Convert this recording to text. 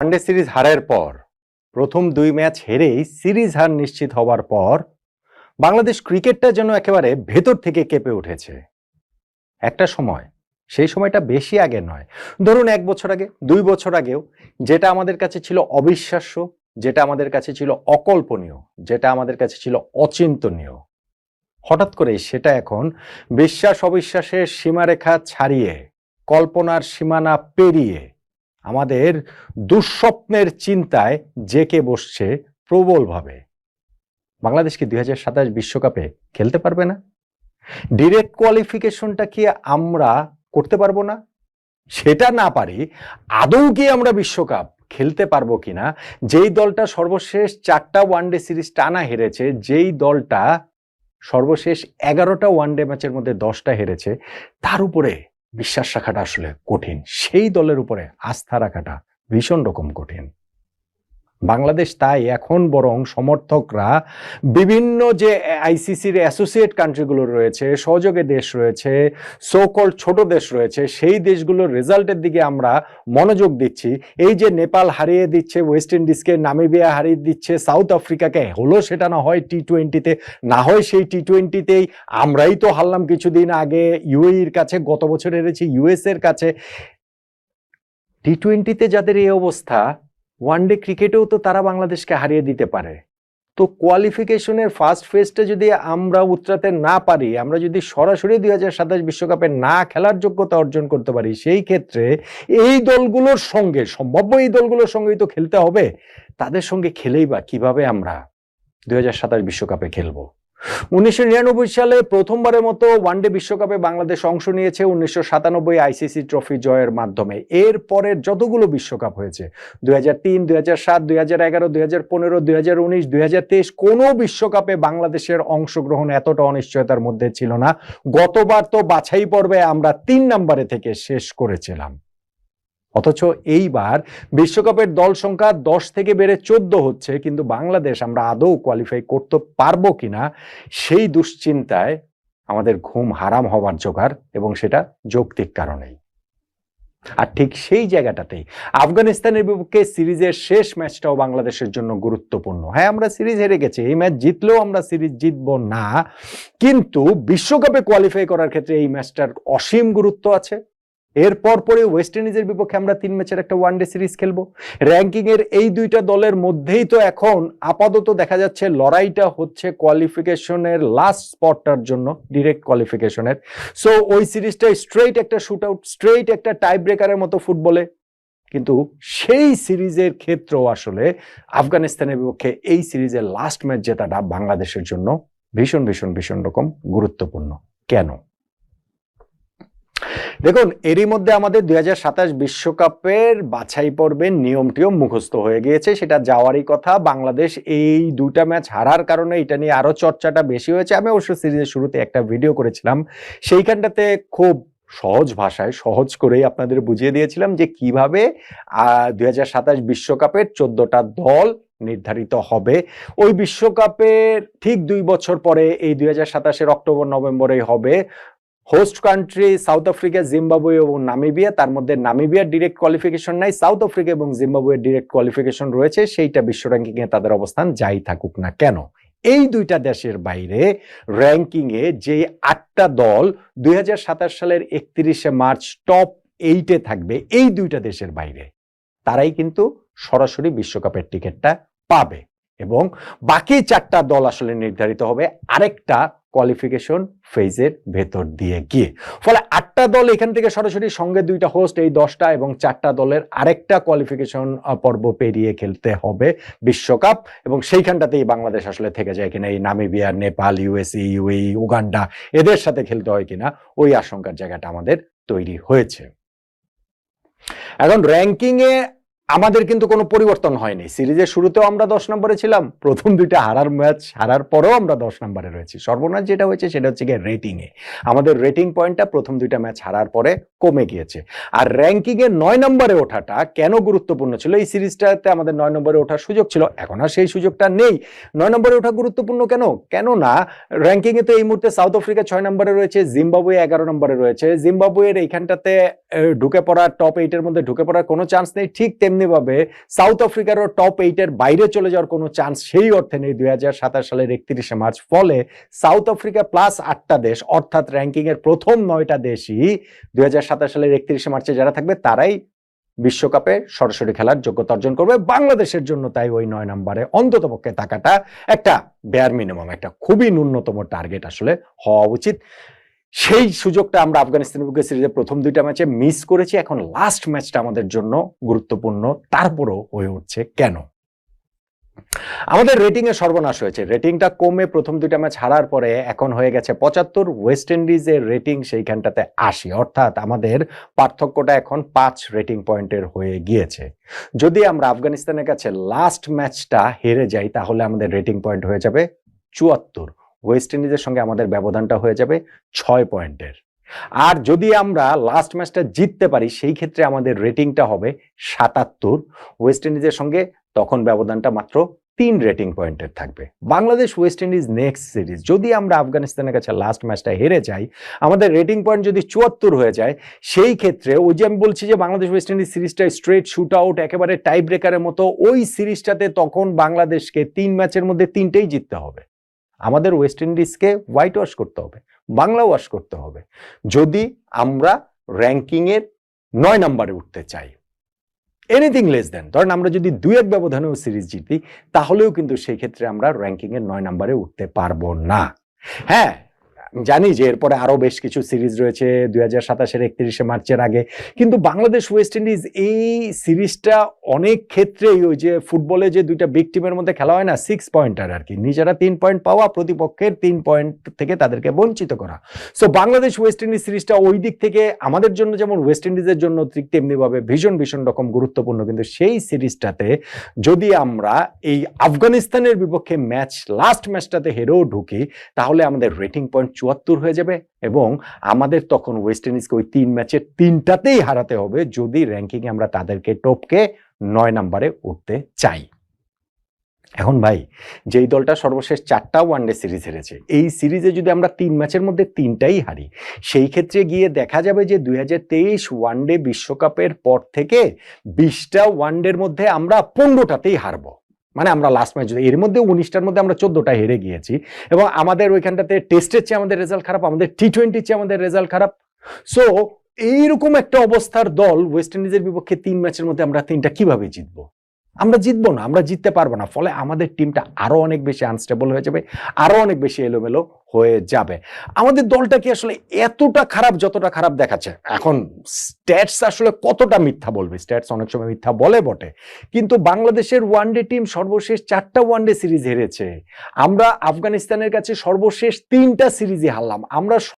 One day series হারের পর, প্রথম দুই ম্যাচ হেরেই সিরিজ হার নিশ্চিত হওয়ার পর, বাংলাদেশ ক্রিকেটটা যেন একেবারে ভেতর থেকে কেঁপে উঠেছে। একটা সময়, সেই সময়টা বেশি আগে নয়। ধরুন এক বছর আগে, দুই বছর আগেও, যেটা আমাদের কাছে ছিল অবিশ্বাস্য, যেটা আমাদের কাছে ছিল অকল্পনীয়, যেটা আমাদের কাছে ছিল অচিন্তনীয়। হঠাৎ করে সেটা এখন বিশ্বাস অবিশ্বাসের সীমারেখা ছাড়িয়ে, কল্পনার সীমানা পেরিয়ে আমাদের দুঃস্বপ্নের চিন্তায় জেকে বসছে প্রবলভাবে। বাংলাদেশ কি দুই বিশ্বকাপে খেলতে পারবে না? ডিরেক্ট কোয়ালিফিকেশনটা কি আমরা করতে পারব না? সেটা না পারি আদৌ কি আমরা বিশ্বকাপ খেলতে পারব কিনা? যেই দলটা সর্বশেষ চারটা ওয়ানডে সিরিজ টানা হেরেছে, যেই দলটা সর্বশেষ এগারোটা ওয়ানডে ম্যাচের মধ্যে দশটা হেরেছে, তার উপরে বিশ্বাস রাখাটা আসলে কঠিন। সেই দলের উপরে আস্থা রাখাটা ভীষণ রকম কঠিন। বাংলাদেশ তাই এখন বরং সমর্থকরা বিভিন্ন যে আইসিসির অ্যাসোসিয়েট কান্ট্রিগুলো রয়েছে, সহযোগে দেশ রয়েছে সোকল ছোট দেশ রয়েছে, সেই দেশগুলোর রেজাল্টের দিকে আমরা মনোযোগ দিচ্ছি। এই যে নেপাল হারিয়ে দিচ্ছে, ওয়েস্ট ইন্ডিজকে নামিবিয়া হারিয়ে দিচ্ছে, সাউথ আফ্রিকাকে, হলো সেটা না হয় টি টোয়েন্টিতে না হয় সেই টি টোয়েন্টিতেই আমরাই তো হারলাম কিছুদিন আগে, ইউএইর কাছে, গত বছর হেরেছি ইউএস এর কাছে। টি টোয়েন্টিতে যাদের এই অবস্থা ওয়ানডে ক্রিকেটেও তো তারা বাংলাদেশকে হারিয়ে দিতে পারে। তো কোয়ালিফিকেশনের ফার্স্ট ফেজটা যদি আমরা উতরাতে না পারি, আমরা যদি সরাসরি দুই হাজার সাতাশ বিশ্বকাপে না খেলার যোগ্যতা অর্জন করতে পারি, সেই ক্ষেত্রে এই দলগুলোর সঙ্গে, সম্ভাব্য এই দলগুলোর সঙ্গেই তো খেলতে হবে। তাদের সঙ্গে খেলেই বা কীভাবে আমরা দুই হাজার সাতাশ বিশ্বকাপে খেলব? উনিশশো নিরানব্বই সালে প্রথমবারের মতো ওয়ানডে বিশ্বকাপে বাংলাদেশ অংশ নিয়েছে উনিশশো সাতানব্বই আইসিসি ট্রফি জয়ের মাধ্যমে। এর পরের যতগুলো বিশ্বকাপ হয়েছে, দুই হাজার তিন, দুই হাজার সাত, দুই হাজার এগারো, দুই হাজার পনেরো, দুই হাজার উনিশ, দুই হাজার তেইশ, কোনো বিশ্বকাপে বাংলাদেশের অংশগ্রহণ এতটা অনিশ্চয়তার মধ্যে ছিল না। গতবার তো বাছাই পর্বে আমরা তিন নম্বরে থেকে শেষ করেছিলাম। অথচ এইবার বিশ্বকাপের দল সংখ্যা দশ থেকে বেড়ে চোদ্দ হচ্ছে, কিন্তু বাংলাদেশ আমরা আদৌ কোয়ালিফাই করতে পারব কিনা সেই দুশ্চিন্তায় আমাদের ঘুম হারাম হওয়ার জোগাড় এবং সেটা যৌক্তিক কারণেই। আর ঠিক সেই জায়গাটাতেই আফগানিস্তানের বিপক্ষে সিরিজের শেষ ম্যাচটাও বাংলাদেশের জন্য গুরুত্বপূর্ণ। হ্যাঁ আমরা সিরিজ হেরে গেছি, এই ম্যাচ জিতলেও আমরা সিরিজ জিতবো না, কিন্তু বিশ্বকাপে কোয়ালিফাই করার ক্ষেত্রে এই ম্যাচটার অসীম গুরুত্ব আছে। এরপর পরে ওয়েস্ট ইন্ডিজের বিপক্ষে আমরা তিন ম্যাচের একটা ওয়ানডে সিরিজ খেলব। র্যাঙ্কিং এর এই দুইটা দলের মধ্যেই তো এখন আপাতত দেখা যাচ্ছে লড়াইটা হচ্ছে কোয়ালিফিকেশনের লাস্ট স্পটটার জন্য ডিরেক্ট কোয়ালিফিকেশনের সো ওই সিরিজটা স্ট্রেইট একটা শুট আউট স্ট্রেইট একটা টাই ব্রেকারের মতো ফুটবলে কিন্তু সেই সিরিজের ক্ষেত্রেও আসলে আফগানিস্তানের বিপক্ষে এই সিরিজের লাস্ট ম্যাচ জেতাটা বাংলাদেশের জন্য ভীষণ ভীষণ ভীষণ রকম গুরুত্বপূর্ণ। কেন? দেখুন, এরই মধ্যে আমাদের দুই বিশ্বকাপের বাছাই পর্বের নিয়ম টিয়ম মুখস্থ হয়ে গিয়েছে, সেটা যাওয়ারই কথা। বাংলাদেশ এই দুটা ম্যাচ হারার কারণে এটা নিয়ে আরও চর্চাটা বেশি হয়েছে। আমি অবশ্য সিরিজের শুরুতে একটা ভিডিও করেছিলাম, সেইখানটাতে খুব সহজ ভাষায়, সহজ করেই আপনাদের বুঝিয়ে দিয়েছিলাম যে কীভাবে দুই হাজার সাতাশ বিশ্বকাপের চোদ্দটা দল নির্ধারিত হবে। ওই বিশ্বকাপের ঠিক দুই বছর পরে এই দুই হাজার সাতাশের অক্টোবর নভেম্বরে হবে host country South Africa, Zimbabwe এবং নামিবিয়া। তার মধ্যে নামিবিয়ার ডিরেক্ট কোয়ালিফিকেশন নাই, সাউথ আফ্রিকা এবং জিম্বাবুয়ের ডিরেক্ট কোয়ালিফিকেশন রয়েছে। সেইটা বিশ্ব র্যাঙ্কিং এ তাদের অবস্থান যাই থাকুক না কেন। এই দুইটা দেশের বাইরে র্যাঙ্কিং এ যে আটটা দল দুই হাজার সাতাশ সালের একত্রিশে মার্চ টপ এইটে থাকবে, এই দুইটা দেশের বাইরে, তারাই কিন্তু সরাসরি বিশ্বকাপের টিকিটটা পাবে। এবং বাকি চারটা দল আসলে নির্ধারিত হবে। আরেকটা কোয়ালিফিকেশন ফেজের ভেতর দিয়ে গিয়ে। ফলে আটটা দল এখান থেকে সরাসরি সঙ্গে দুইটা হোস্ট এই দশটা এবং চারটা দলের আরেকটা কোয়ালিফিকেশন পর্ব পেরিয়ে খেলতে হবে বিশ্বকাপ। এবং সেইখানটাতেই বাংলাদেশ আসলে থেকে যায় কিনা, এই Namibia, Nepal USA UAE Uganda, এদের সাথে খেলতে হয় কিনা, ওই আশঙ্কার জায়গাটা আমাদের তৈরি হয়েছে। এখন র্যাঙ্কিংয়ে আমাদের কিন্তু কোনো পরিবর্তন হয়নি। সিরিজের শুরুতেও আমরা দশ নম্বরে ছিলাম, প্রথম দুইটা হারার ম্যাচ, হারার পরেও আমরা দশ নম্বরে রয়েছি। সর্বনাশ যেটা হয়েছে সেটা হচ্ছে গিয়ে রেটিংয়ে আমাদের রেটিং পয়েন্টটা প্রথম দুইটা ম্যাচ হারার পরে কমে গিয়েছে। আর র্যাঙ্কিংয়ে নয় নম্বরে ওঠাটা কেন গুরুত্বপূর্ণ ছিল? এই সিরিজটাতে আমাদের নয় নম্বরে ওঠার সুযোগ ছিল, এখন আর সেই সুযোগটা নেই। নয় নম্বরে ওঠা গুরুত্বপূর্ণ কেন? কেননা র্যাঙ্কিংয়ে তো এই মুহূর্তে সাউথ আফ্রিকা ছয় নম্বরে রয়েছে জিম্বাবুয়ে এগারো নম্বরে রয়েছে। জিম্বাবুয়ের এইখানটাতে ঢুকে পড়া টপ এইটের মধ্যে ঢুকে পড়ার কোনো চান্স নেই। ঠিক তেমনি তেমনিভাবে সাউথ আফ্রিকারও টপ এইটের বাইরে চলে যাওয়ার কোনো চান্স সেই অর্থে নেই দুই হাজার সাতাশ সালের একত্রিশে মার্চ। ফলে সাউথ আফ্রিকা প্লাস আটটা দেশ, অর্থাৎ র্যাঙ্কিং এর প্রথম নয়টা দেশই দুই সালের একত্রিশে মার্চে যারা থাকবে, তারাই বিশ্বকাপে সরাসরি খেলার যোগ্যতা অর্জন করবে। বাংলাদেশের জন্য তাই ওই নয় নম্বরে অন্তত পক্ষে থাকাটা একটা বেয়ার মিনিমাম একটা খুবই ন্যূনতম টার্গেট আসলে হওয়া উচিত। সেই সুযোগটা আমরা আফগানিস্তানের বিপক্ষে সিরিজের প্রথম দুইটা ম্যাচে মিস করেছি। এখন লাস্ট ম্যাচটা আমাদের জন্য গুরুত্বপূর্ণ। তারপরও হয়ে উঠছে কেন? আমাদের রেটিং এ সর্বনাশ হয়েছে। রেটিংটা কমে প্রথম দুইটা ম্যাচ হারার পরে এখন হয়ে গেছে পঁচাত্তর। ওয়েস্ট ইন্ডিজের রেটিং সেইখানটাতে আশি। অর্থাৎ আমাদের পার্থক্যটা এখন পাঁচ রেটিং পয়েন্টের হয়ে গিয়েছে। যদি আমরা আফগানিস্তানের কাছে লাস্ট ম্যাচটা হেরে যাই, তাহলে আমাদের রেটিং পয়েন্ট হয়ে যাবে চুয়াত্তর। ওয়েস্ট ইন্ডিজের সঙ্গে আমাদের ব্যবধানটা হয়ে যাবে ছয় পয়েন্টের। আর যদি আমরা লাস্ট ম্যাচটা জিততে পারি, সেই ক্ষেত্রে আমাদের রেটিংটা হবে সাতাত্তর। ওয়েস্ট ইন্ডিজের সঙ্গে তখন ব্যবধানটা মাত্র তিন রেটিং পয়েন্টের থাকবে। Bangladesh West Indies next series যদি আমরা আফগানিস্তানের কাছে লাস্ট ম্যাচটা হেরে যাই, আমাদের রেটিং পয়েন্ট যদি চুয়াত্তর হয়ে যায়, সেই ক্ষেত্রে ওই যে আমি বলছি যে বাংলাদেশ ওয়েস্ট ইন্ডিজ সিরিজটা স্ট্রেট শুট আউট একেবারে টাই ব্রেকারের মতো, ওই সিরিজটাতে তখন বাংলাদেশকে তিন ম্যাচের মধ্যে তিনটেই জিততে হবে। আমাদের ওয়েস্ট ইন্ডিজকে হোয়াইট ওয়াশ করতে হবে বাংলা ওয়াশ করতে হবে। যদি আমরা র্যাঙ্কিংয়ের নয় নম্বরে উঠতে চাই এনিথিং লেস দেন ধরেন আমরা যদি দুই এক ব্যবধানেও সিরিজ জিতি, তাহলেও কিন্তু সেই ক্ষেত্রে আমরা র্যাঙ্কিংয়ের নয় নম্বরে উঠতে পারব না। হ্যাঁ জানি যে এরপরে আরও বেশ কিছু সিরিজ রয়েছে, দুই হাজার সাতাশের একত্রিশে মার্চের আগে। কিন্তু বাংলাদেশ ওয়েস্ট ইন্ডিজ এই সিরিজটা অনেক ক্ষেত্রেই ওই যে ফুটবলে যে দুইটা বিগ টিমের মধ্যে খেলা হয় না সিক্স পয়েন্টার আর কি। নিজেরা তিন পয়েন্ট পাওয়া, প্রতিপক্ষের তিন পয়েন্ট থেকে তাদেরকে বঞ্চিত করা। সো বাংলাদেশ ওয়েস্ট ইন্ডিজ সিরিজটা ওই দিক থেকে আমাদের জন্য যেমন ওয়েস্ট ইন্ডিজের জন্য ঠিক তেমনিভাবে ভীষণ ভীষণ রকম গুরুত্বপূর্ণ। কিন্তু সেই সিরিজটাতে যদি আমরা এই আফগানিস্তানের বিপক্ষে ম্যাচ লাস্ট ম্যাচটাতে হেরেও ঢুকি, তাহলে আমাদের রেটিং পয়েন্ট চুয়াত্তর হয়ে যাবে এবং আমাদের তখন ওয়েস্ট ইন্ডিজকে ওই তিন ম্যাচের তিনটাতেই হারাতে হবে যদি র্যাঙ্কিংয়ে আমরা তাদেরকে টপকে নয় নম্বরে উঠতে চাই। এখন ভাই, যেই দলটা সর্বশেষ চারটা ওয়ানডে সিরিজ হেরেছে, এই সিরিজে যদি আমরা তিন ম্যাচের মধ্যে তিনটাই হারি, সেই ক্ষেত্রে গিয়ে দেখা যাবে যে দুই হাজার তেইশ ওয়ানডে বিশ্বকাপের পর থেকে বিশটা ওয়ানডের মধ্যে আমরা পনেরোটাতেই হারবো। মানে আমরা লাস্ট ম্যাচ এর মধ্যে উনিশটার মধ্যে আমরা চোদ্দটা হেরে গিয়েছি। এবং আমাদের ওইখানটাতে টেস্টের চেয়ে আমাদের রেজাল্ট খারাপ, আমাদের টি টোয়েন্টির চেয়ে আমাদের রেজাল্ট খারাপ। সো এইরকম একটা অবস্থার দল ওয়েস্ট ইন্ডিজের বিপক্ষে তিন ম্যাচের মধ্যে আমরা তিনটা কীভাবে জিতবো? আমরা জিতবো না, আমরা জিততে পারব না। ফলে আমাদের টিমটা আরও অনেক বেশি আনস্টেবল হয়ে যাবে আরও অনেক বেশি এলোমেলো হয়ে যাবে। আমাদের দলটা কি আসলে এতটা খারাপ যতটা খারাপ দেখাচ্ছে? এখন স্ট্যাটস আসলে কতটা মিথ্যা বলবে? স্ট্যাটস অনেক সময় মিথ্যা বলে বটে। কিন্তু বাংলাদেশের ওয়ানডে টিম সর্বশেষ চারটা ওয়ানডে সিরিজ হেরেছে। আমরা আফগানিস্তানের কাছে সর্বশেষ তিনটা সিরিজে হারলাম। আমরা